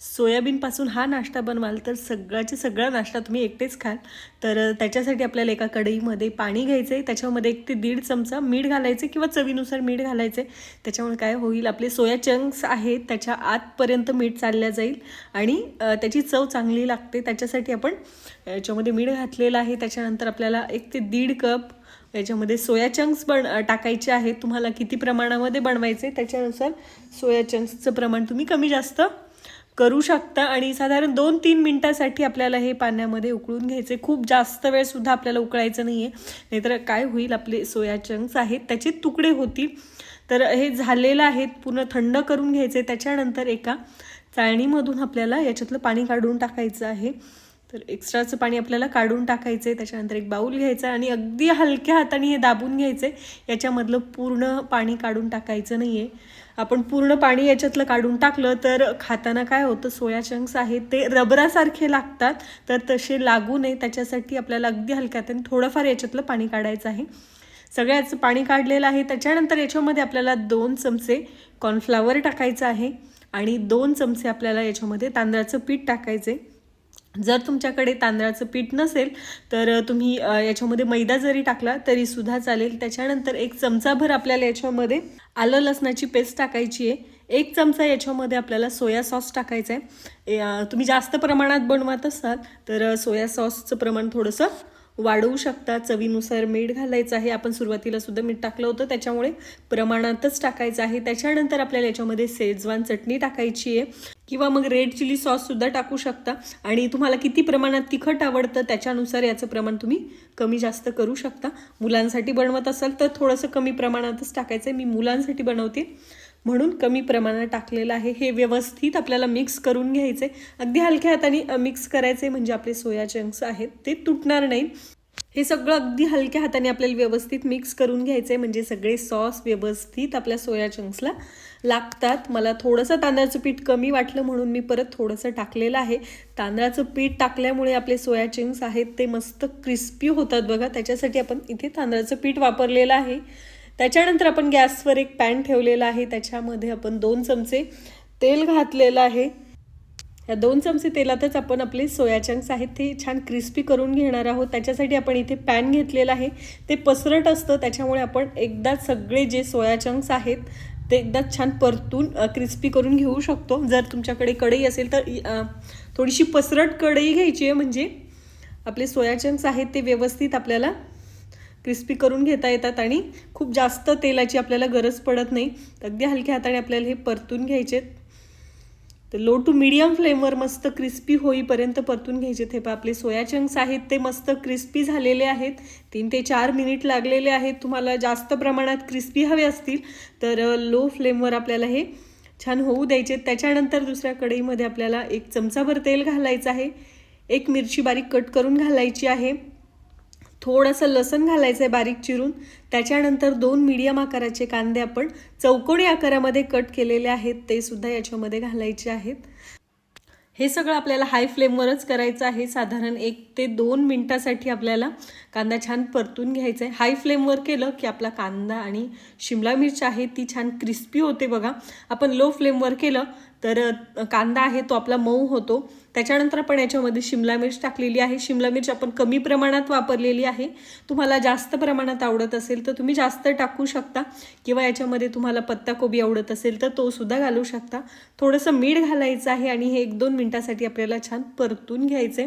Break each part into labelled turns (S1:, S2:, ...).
S1: सोयाबीनपासून हा नाश्ता बनवाल तर सगळ्याचे सगळा नाश्ता तुम्ही एकटेच खाल. तर त्याच्यासाठी आपल्याला एका कढईमध्ये पाणी घ्यायचं आहे त्याच्यामध्ये एक ते दीड चमचा मीठ घालायचे किंवा चवीनुसार मीठ घालायचे त्याच्यामुळे काय होईल आपले सोया चंक्स आहेत त्याच्या आतपर्यंत मीठ चालल्या जाईल आणि त्याची चव चांगली लागते. त्याच्यासाठी आपण याच्यामध्ये मीठ घातलेलं आहे. त्याच्यानंतर आपल्याला एक ते दीड कप याच्यामध्ये सोया चंक्स बन टाकायचे आहेत. तुम्हाला किती प्रमाणामध्ये बनवायचे त्याच्यानुसार सोया चंक्सचं प्रमाण तुम्ही कमी जास्त करू शकता आणि साधारण दोन तीन मिनटासाठी आपल्याला हे पाण्यामध्ये उकळून घ्यायचे खूप जास्त वेळसुद्धा आपल्याला उकळायचं नाही आहे नाहीतर काय होईल आपले सोया चंक्स आहेत त्याचे तुकडे होतील. तर हे झालेलं आहेत पूर्ण थंड करून घ्यायचे त्याच्यानंतर एका चाळणीमधून आपल्याला याच्यातलं पाणी काढून टाकायचं आहे. तर एक्स्ट्राचं पाणी आपल्याला काढून टाकायचं आहे त्याच्यानंतर एक बाऊल घ्यायचा आणि अगदी हलक्या हाताने हे दाबून घ्यायचं आहे याच्यामधलं पूर्ण पाणी काढून टाकायचं नाही आहे आपण पूर्ण पाणी याच्यातलं काढून टाकलं तर खाताना काय होतं सोया चंक्स आहेत ते रबरासारखे लागतात. तर तसे लागू नये त्याच्यासाठी आपल्याला अगदी हलक्या हाताने थोडंफार याच्यातलं पाणी काढायचं आहे. सगळ्याचं पाणी काढलेलं आहे. त्याच्यानंतर याच्यामध्ये आपल्याला दोन चमचे कॉर्नफ्लावर टाकायचं आहे आणि दोन चमचे आपल्याला याच्यामध्ये तांदळाचं पीठ टाकायचं आहे जर तुमच्याकडे तांदळाचं पीठ नसेल तर तुम्ही याच्यामध्ये मैदा जरी टाकला तरी सुद्धा चालेल. त्याच्यानंतर एक चमचाभर आपल्याला याच्यामध्ये आलं लसणाची पेस्ट टाकायची आहे. एक चमचा याच्यामध्ये आपल्याला सोया सॉस टाकायचा आहे. तुम्ही जास्त प्रमाणात बनवत असाल तर सोया सॉसचं प्रमाण थोडंसं वाढवू शकता. चवीनुसार मीठ घालायचं आहे. आपण सुरुवातीला सुद्धा मीठ टाकलं होतं त्याच्यामुळे प्रमाणातच टाकायचं आहे. त्याच्यानंतर आपल्याला याच्यामध्ये शेजवान चटणी टाकायची आहे. किंवा मग रेड चिली सॉस सुद्धा टाकू शकता. आणि तुम्हाला किती प्रमाणात तिखट आवडतं त्याच्यानुसार याचं प्रमाण तुम्ही कमी जास्त करू शकता. मुलांसाठी बनवत असाल तर थोडंसं कमी प्रमाणातच टाकायचं आहे मी मुलांसाठी बनवते. म्हणून कमी प्रमाणात टाकलेलं आहे. हे व्यवस्थित आपल्याला मिक्स करून घ्यायचे अगदी हलक्या हाताने मिक्स करायचे म्हणजे आपले सोया चंक्स आहेत. ते तुटणार नाही हे सगळं अगदी हलक्या हाताने आपल्याला व्यवस्थित मिक्स करून घ्यायचं आहे म्हणजे सगळे सॉस व्यवस्थित आपल्या सोया चंक्सला लागतात. मला थोडंसं तांदळाचं पीठ कमी वाटलं म्हणून मी परत थोडंसं टाकलेलं आहे. तांदळाचं पीठ टाकल्यामुळे आपले सोया चंक्स आहेत ते मस्त क्रिस्पी होतात बघा. त्याच्यासाठी आपण इथे तांदळाचं पीठ वापरलेलं आहे. त्याच्यानंतर आपण गॅसवर एक पॅन ठेवलेला आहे. त्याच्यामध्ये आपण दोन चमचे तेल घातलेलं आहे. या दोन चमचे तेलातच आपण आपले सोया चंक्स आहेत ते छान क्रिस्पी करून घेणार आहोत. त्याच्यासाठी आपण इथे पॅन घेतलेलं आहे. ते पसरट असतं त्याच्यामुळे आपण एकदा सगळे जे सोया चंक्स आहेत ते एकदा छान परतून क्रिस्पी करून घेऊ शकतो. जर तुमच्याकडे कढई असेल तर थोडीशी पसरट कढई घ्यायची आहे. म्हणजे आपले सोया चंक्स आहेत ते व्यवस्थित आपल्याला क्रिस्पी करून घेता येतात आणि खूप जास्त तेलाची आपल्याला गरज पडत नाही. अगदी हलक्या हाताने आपल्याला हे परतून घ्यायचे तर लो टू मिडियम फ्लेमवर मस्त क्रिस्पी होईपर्यंत परतून घ्यायचे ते पहा आपले सोया चंक्स आहेत ते मस्त क्रिस्पी झालेले आहेत. तीन ते चार मिनिट लागलेले आहेत. तुम्हाला जास्त प्रमाणात क्रिस्पी हवे असतील तर लो फ्लेमवर आपल्याला हे छान होऊ द्यायचे. त्याच्यानंतर दुसऱ्या कढईमध्ये आपल्याला एक चमचाभर तेल घालायचं आहे. एक मिरची बारीक कट करून घालायची आहे. थोडंसं लसण घालायचं आहे बारीक चिरून. त्याच्यानंतर दोन मीडियम आकाराचे कांदे आपण चौकोनी आकारामध्ये कट केलेले आहेत. ते सुद्धा याच्यामध्ये घालायचे आहेत. हे सगळं आपल्याला हाय फ्लेमवरच करायचं आहे. साधारण एक ते दोन मिनटासाठी आपल्याला कांदा छान परतून घ्यायचा आहे हाय फ्लेमवर केलं की आपला कांदा आणि शिमला मिरच आहे ती छान क्रिस्पी होते बघा. आपण लो फ्लेमवर केलं तर कांदा आहे तो आपला मऊ होतो. त्याच्यानंतर आपण याच्यामध्ये शिमला मिर्च टाकलेली आहे. शिमला मिर्च आपण कमी प्रमाणात वापरलेली आहे. तुम्हाला जास्त प्रमाणात आवडत असेल तर तुम्ही जास्त टाकू शकता किंवा याच्यामध्ये तुम्हाला पत्ताकोबी आवडत असेल तर तो सुद्धा घालू शकता. थोडंसं मीठ घालायचं आहे आणि हे एक दोन मिनटासाठी आपल्याला छान परतून घ्यायचे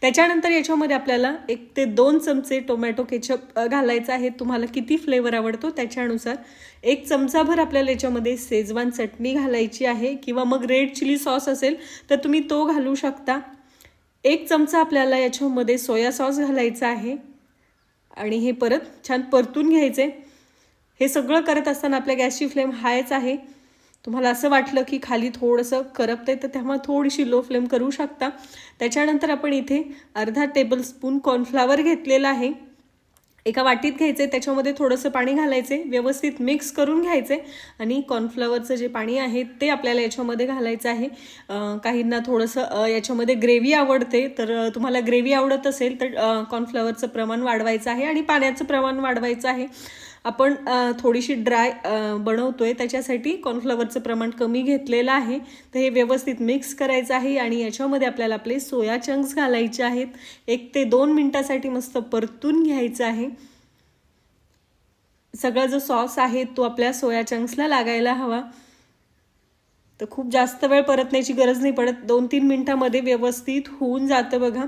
S1: त्याच्यानंतर याच्यामध्ये आपल्याला एक ते दोन चमचे टोमॅटो केचप घालायचं आहे. तुम्हाला किती फ्लेवर आवडतो त्याच्यानुसार. एक चमचाभर आपल्याला याच्यामध्ये सेजवान चटणी घालायची आहे किंवा मग रेड चिली सॉस असेल तर तुम्ही तो घालू शकता. एक चमचा आपल्याला याच्यामध्ये सोया सॉस घालायचा आहे. आणि हे परत छान परतून घ्यायचे. हे सगळं करत असताना आपल्या गॅसची फ्लेम हायच आहे. तुम्हाला असं वाटलं की खाली थोडंसं करपतंय तर तेव्हा थोडीशी लो फ्लेम करू शकता. त्याच्यानंतर आपण इथे अर्धा टेबलस्पून कॉर्नफ्लावर घेतलेला आहे. एका वाटीत घ्यायचे त्याच्यामध्ये थोडंसं पाणी घालायचे व्यवस्थित मिक्स करून घ्यायचे आणि कॉर्नफ्लॉवरचं जे पाणी आहे ते आपल्याला याच्यामध्ये घालायचं आहे. काहींना थोडंसं याच्यामध्ये ग्रेव्ही आवडते तर तुम्हाला ग्रेव्ही आवडत असेल तर कॉर्नफ्लॉवरचं प्रमाण वाढवायचं आहे आणि पाण्याचं प्रमाण वाढवायचं आहे. आपण थोडीशी ड्राय बनवतो आहे त्याच्यासाठी कॉर्नफ्लॉवरचं प्रमाण कमी घेतलेलं आहे. तर हे व्यवस्थित मिक्स करायचं आहे आणि याच्यामध्ये आपल्याला आपले सोया चंक्स घालायचे आहेत. एक ते दोन मिनटासाठी मस्त परतून घ्यायचं आहे. सगळा जो सॉस आहे तो आपल्या सोया चंक्सला लागायला हवा. तर खूप जास्त वेळ परतण्याची गरज नाही पडत. दोन तीन मिनटामध्ये व्यवस्थित होऊन जातं बघा.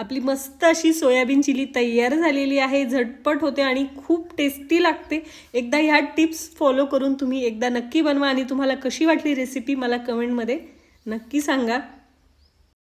S1: आपली मस्त अशी सोयाबीन चिली तयार झालेली आहे झटपट होते आणि खूप टेस्टी लागते. एकदा ह्या टिप्स फॉलो करून तुम्ही एकदा नक्की बनवा आणि तुम्हाला कशी वाटली रेसिपी मला कमेंटमध्ये नक्की सांगा.